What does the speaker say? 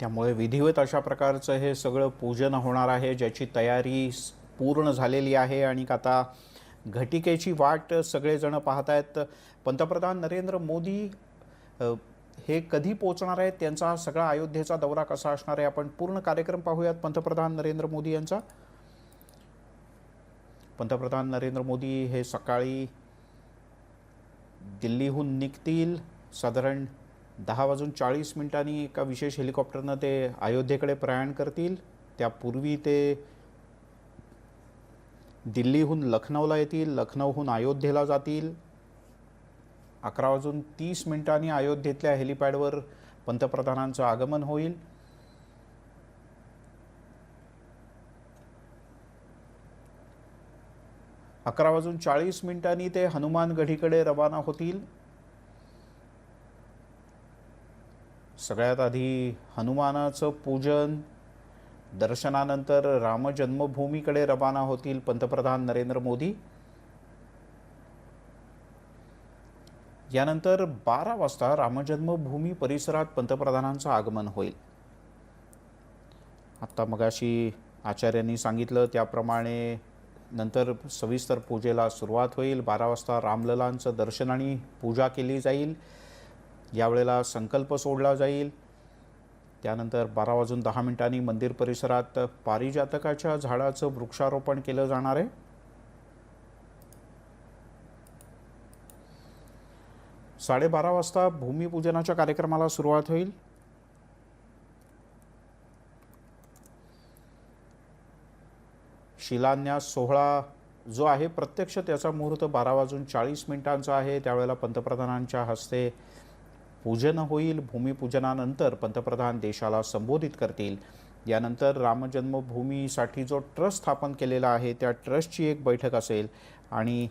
त्यामुळे विधिवत अशा प्रकारचं हे सगळं पूजन होणार आहे ज्याची तयारी पूर्ण झालेली आहे आणि आता घटिकेची वाट सगळेजण पाहत आहेत पंतप्रधान नरेंद्र मोदी हे कधी पोचणार आहेत? त्यांचा सगळा अयोध्येचा दौरा कसा असणार आहे? आपण पूर्ण कार्यक्रम पाहूयात. पंतप्रधान नरेंद्र मोदी यांचा. पंतप्रधान नरेंद्र मोदी हे सकाळी दिल्लीहून निघतील. साधारण दहा वाजून चाळीस मिनिटांनी एका विशेष हेलिकॉप्टरनं ते अयोध्येकडे प्रयाण करतील. त्यापूर्वी ते दिल्लीहून लखनौला येतील लखनौहून अयोध्येला जातील. अकरा वाजून तीस मिनिटांनी अयोध्येतल्या हेलिपॅडवर पंतप्रधानांचं आगमन होईल. अकरा वाजून चाळीस मिनिटांनी ते हनुमानगढीकडे रवाना होतील. सगळ्यात आधी हनुमानाचं पूजन दर्शनानंतर रामजन्मभूमीकडे रवाना होतील पंतप्रधान नरेंद्र मोदी. यानंतर बारा वाजता रामजन्मभूमी परिसरात पंतप्रधानांचं आगमन होईल. आत्ता मगाशी आचार्यांनी सांगितलं त्याप्रमाणे नंतर सविस्तर पूजेला सुरुवात होईल. बारा वाजता रामललांचं दर्शन आणि पूजा केली जाईल. यावेळेला संकल्प सोडला जाईल. त्यानंतर बारा वाजून दहा मिनिटांनी मंदिर परिसरात पारिजातकाच्या झाडाचं वृक्षारोपण केलं जाणार आहे. साडेबारा वाजता भूमिपूजनाच्या कार्यक्रमाला सुरुवात होईल. शिलान्यास सोहळा जो आहे प्रत्यक्ष त्याचा मुहूर्त बारा वाजून चाळीस मिनिटांचा आहे. त्यावेळेला पंतप्रधानांच्या हस्ते पूजन होईल भूमिपूजनानंतर पंतप्रधान देशाला संबोधित करतील. यानंतर रामजन्मभूमीसाठी जो ट्रस्ट स्थापन केलेला आहे त्या ट्रस्टची एक बैठक असेल. आणि